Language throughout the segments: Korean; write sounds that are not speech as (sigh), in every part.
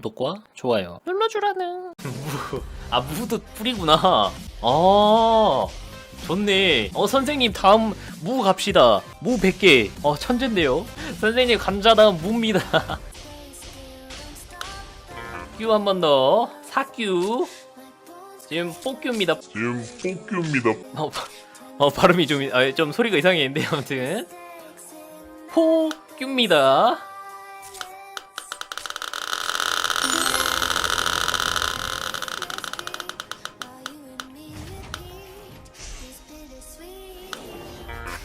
구독과 좋아요. 눌러주라는. 무. 아 무도 뿌리구나. 아 좋네. 어 선생님 다음 무 갑시다. 무 100개. 어 천재인데요. 선생님 감자 다음 무입니다. (laughs) 큐 한 번 더. 사큐 지금 뽀큐입니다. 지금 뽑기입니다. 어, 바- 어 발음이 좀, 아, 좀 소리가 이상했는데 아무튼. 포규입니다.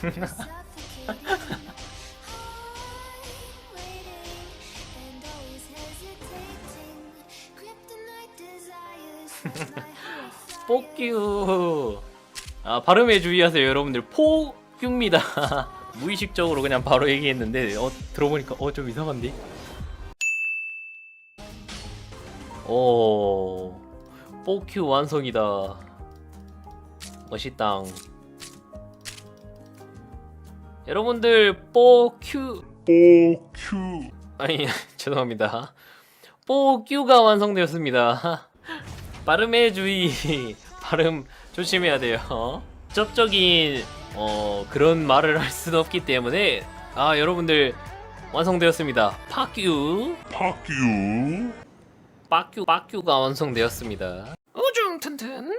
(laughs) 포규. 아 발음에 주의하세요 여러분들 포규입니다. (laughs) 무의식적으로 그냥 바로 얘기했는데 어 들어보니까 어 좀 이상한데. 오 포큐 완성이다. 멋있당. 여러분들 포큐 뽀큐. 아니 (laughs) 죄송합니다. 뽀규가 완성되었습니다. (laughs) 발음의 주의, (laughs) 발음 조심해야 돼요. 적적인 어, 그런 말을 할 수는 없기 때문에 아 여러분들 완성되었습니다. 파규, 파큐. 빠규, 빠규가 완성되었습니다. 우중 튼튼.